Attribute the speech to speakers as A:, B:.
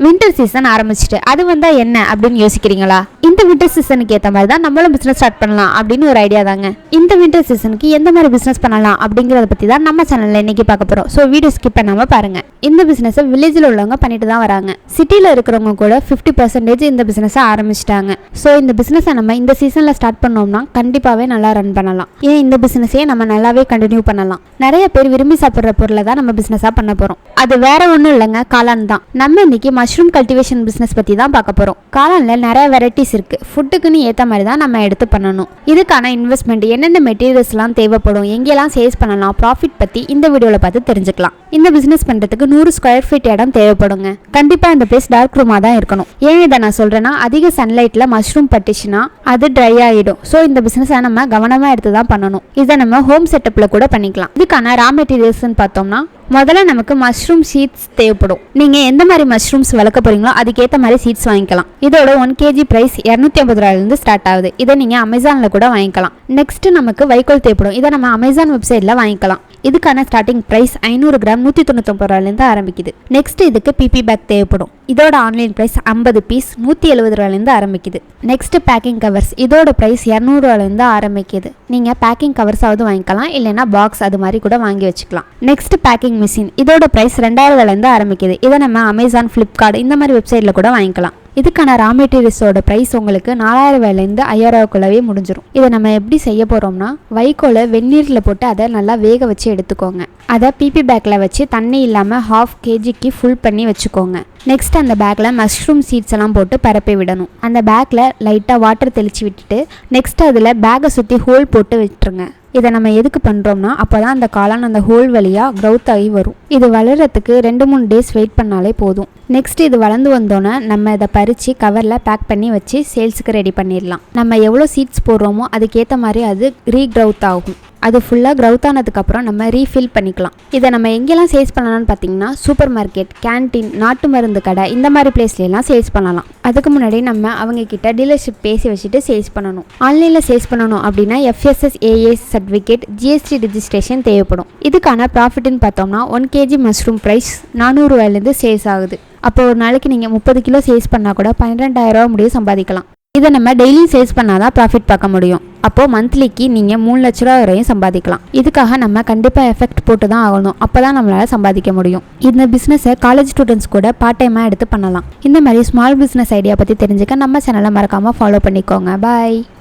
A: Winter season ஆரம்பிச்சிட்டு அது வந்தா என்ன அப்படின்னு யோசிக்கிறீங்களா? இந்த வின்டர் சீசனுக்கு ஏற்ற மாதிரி தான் நம்மளும் பிசினஸ் ஸ்டார்ட் பண்ணலாம் அப்படின்னு ஒரு ஐடியா தாங்க. இந்த வின்டர் சீசனுக்கு எந்த மாதிரி பிசினஸ் பண்ணலாம் அப்படிங்கறத பத்தி தான் நம்ம சேனல்ல இன்னைக்கு பார்க்க போறோம். ஸோ வீடியோ ஸ்கிப் பண்ணாம பாருங்க. இந்த பிசினஸ் வில்லேஜில் உள்ளவங்க பண்ணிட்டு தான் வராங்க. சிட்டியில் இருக்கிறவங்க கூட ஃபிஃப்டி பர்சன்டேஜ் இந்த பிசினஸை ஆரம்பிச்சிட்டாங்க. ஸோ இந்த பிஸ்னஸை நம்ம இந்த சீசனில் ஸ்டார்ட் பண்ணோம்னா கண்டிப்பாகவே நல்லா ரன் பண்ணலாம். ஏன் இந்த பிசினஸையே நம்ம நல்லாவே கண்டினியூ பண்ணலாம்? நிறைய பேர் விரும்பி சாப்பிட்ற பொருளை தான் நம்ம பிஸ்னஸாக பண்ண போறோம். அது வேற ஒன்றும் இல்லைங்க காளான் தான். நம்ம இன்னைக்கு மஷ்ரூம் கல்டிவேஷன் பிசினஸ் பத்தி தான் பார்க்க போகிறோம் காளானில் நிறைய வெரைட்டிஸ் இருக்கு. ஃபுட்டுக்குன்னு ஏற்ற மாதிரி தான் நம்ம எடுத்து பண்ணணும். இதுக்கான இன்வெஸ்ட்மெண்ட் என்னென்ன மெட்டீரியல்ஸ்லாம் தேவைப்படும் எங்கெல்லாம் சேல்ஸ் பண்ணலாம் ப்ராஃபிட் பற்றி இந்த வீடியோவில் பார்த்து தெரிஞ்சுக்கலாம். இந்த பிஸ்னஸ் பண்ணுறதுக்கு நூறு ஸ்கொயர் ஃபீட் இடம் தேவைப்படுங்க. கண்டிப்பாக இந்த பிளேஸ் டார்க் ரூமாக தான் இருக்கணும். ஏன் இதை நான் சொல்கிறேன்னா அதிக சன்லைட்டில் மஷ்ரூம் பட்டுச்சுன்னா அது ட்ரை ஆகிடும் ஸோ இந்த பிஸ்னஸை நம்ம கவனமாக எடுத்து தான் பண்ணணும். இதை நம்ம ஹோம் செட்டப்பில் கூட பண்ணிக்கலாம். இதுக்கான ரா மெட்டீரியல்ஸ்னு பார்த்தோம்னா முதல்ல நமக்கு மஷ்ரூம் சீட்ஸ் தேவைப்படும். நீங்க எந்த மாதிரி மஷ்ரூம்ஸ் வளர்க்க போறீங்களோ அதுக்கேற்ற மாதிரி சீட்ஸ் வாங்கிக்கலாம். இதோட ஒன் கேஜி பிரைஸ் இரநூத்தி ஐம்பது ரூபாயிலேருந்து ஸ்டார்ட் ஆகுது. இதை நீங்க அமேசான்ல கூட வாங்கிக்கலாம். நெக்ஸ்ட் நமக்கு வைக்கோல் தேவைப்படும். இதை நம்ம அமேசான் வெப்சைட்ல வாங்கிக்கலாம். இதுக்கான ஸ்டார்டிங் ப்ரைஸ் ஐநூறு கிராம் நூற்றி தொண்ணூத்தொம்பது ரூபாயிலேருந்து ஆரம்பிக்குது. நெக்ஸ்ட் இதுக்கு பிபி பேக் தேவைப்படும். இதோட ஆன்லைன் ப்ரைஸ் ஐம்பது பீஸ் நூற்றி எழுபது ரூபாயிலேருந்து ஆரம்பிக்குது. நெக்ஸ்ட் பேக்கிங் கவர்ஸ் இதோட ப்ரைஸ் இரநூறுவாலேருந்து ஆரம்பிக்குது. நீங்கள் பேக்கிங் கவர்ஸாவது வாங்கிக்கலாம் இல்லைன்னா பாக்ஸ் அது மாதிரி கூட வாங்கி வச்சுக்கலாம். நெக்ஸ்ட் பேக்கிங் மிஷின் இதோட ப்ரைஸ் ரெண்டாயிரம் ரூபாயிலேருந்து ஆரம்பிக்குது. இதை நம்ம அமேசான் ஃப்ளிப்கார்ட் இந்த மாதிரி வெப்சைட்டில் கூட வாங்கிக்கலாம். இதுக்கான ரா மெட்டீரியல்ஸோட ப்ரைஸ் உங்களுக்கு நாலாயிரம் ரூபாயிலேருந்து ஐயாயிரம் ரூபாய்க்குள்ளவே முடிஞ்சிடும் இதை நம்ம எப்படி செய்ய போகிறோம்னா வைக்கோலை வெந்நீரில் போட்டு அதை நல்லா வேக வச்சு எடுத்துக்கோங்க. அதை பிபி பேக்கில் வச்சு தண்ணி இல்லாமல் ஹாஃப் கேஜிக்கு ஃபுல் பண்ணி வச்சுக்கோங்க. நெக்ஸ்ட் அந்த பேக்கில் மஷ்ரூம் சீட்ஸ் எல்லாம் போட்டு பரப்பி விடணும். அந்த பேக்கில் லைட்டாக வாட்டர் தெளித்து விட்டுட்டு நெக்ஸ்ட் அதில் பேக்கை சுற்றி ஹோல் போட்டு விட்டுருங்க. இதை நம்ம எதுக்கு பண்ணுறோம்னா அப்போ தான் அந்த காளான் அந்த ஹோல் வழியாக க்ரௌத் ஆகி வரும். இது வளர்கிறதுக்கு ரெண்டு மூணு டேஸ் வெயிட் பண்ணாலே போதும். நெக்ஸ்ட் இது வளர்ந்து வந்தோன்னே நம்ம இதை பறித்து கவரில் பேக் பண்ணி வச்சு சேல்ஸுக்கு ரெடி பண்ணிடலாம். நம்ம எவ்வளோ சீட்ஸ் போடுறோமோ அதுக்கேற்ற மாதிரி அது ரீக்ரௌத் ஆகும். அது ஃபுல்லாக க்ரௌத் ஆனதுக்கப்புறம் நம்ம ரீஃபில் பண்ணிக்கலாம். இதை நம்ம எங்கெல்லாம் சேல்ஸ் பண்ணலாம்னு பார்த்தீங்கன்னா சூப்பர் மார்க்கெட் கேன்டீன் நாட்டு மருந்து கடை இந்த மாதிரி பிளேஸ்லாம் சேல்ஸ் பண்ணலாம். அதுக்கு முன்னாடி நம்ம அவங்க கிட்ட டீலர்ஷிப் பேசி வச்சுட்டு சேல்ஸ் பண்ணணும். ஆன்லைனில் சேல்ஸ் பண்ணணும் அப்படின்னா FSS AS certificate GST registration தேவைப்படும். இதுக்கான ப்ராஃபிட்னு பார்த்தோம்னா ஒன் கேஜி மஷ்ரூம் ப்ரைஸ் நானூறுரூவாயிலேருந்து சேல்ஸ் ஆகுது. அப்போ ஒரு நாளைக்கு நீங்கள் முப்பது கிலோ சேல்ஸ் பண்ணால் கூட பன்னிரெண்டாயிரரூவா முடியும் சம்பாதிக்கலாம். இதை நம்ம டெய்லி சேல்ஸ் பண்ணால் தான் ப்ராஃபிட் பார்க்க முடியும். அப்போது மந்த்லிக்கு நீங்கள் மூணு லட்ச ரூபா வரையும் சம்பாதிக்கலாம். இதுக்காக நம்ம கண்டிப்பாக எஃபெக்ட் போட்டு தான் ஆகணும். அப்போ தான் நம்மளால் சம்பாதிக்க முடியும். இந்த பிஸ்னஸை காலேஜ் ஸ்டூடெண்ட்ஸ் கூட பார்ட் டைமாக எடுத்து பண்ணலாம். இந்த மாதிரி ஸ்மால் பிஸ்னஸ் ஐடியா பற்றி தெரிஞ்சுக்க நம்ம சேனலை மறக்காமல் ஃபாலோ பண்ணிக்கோங்க. பாய்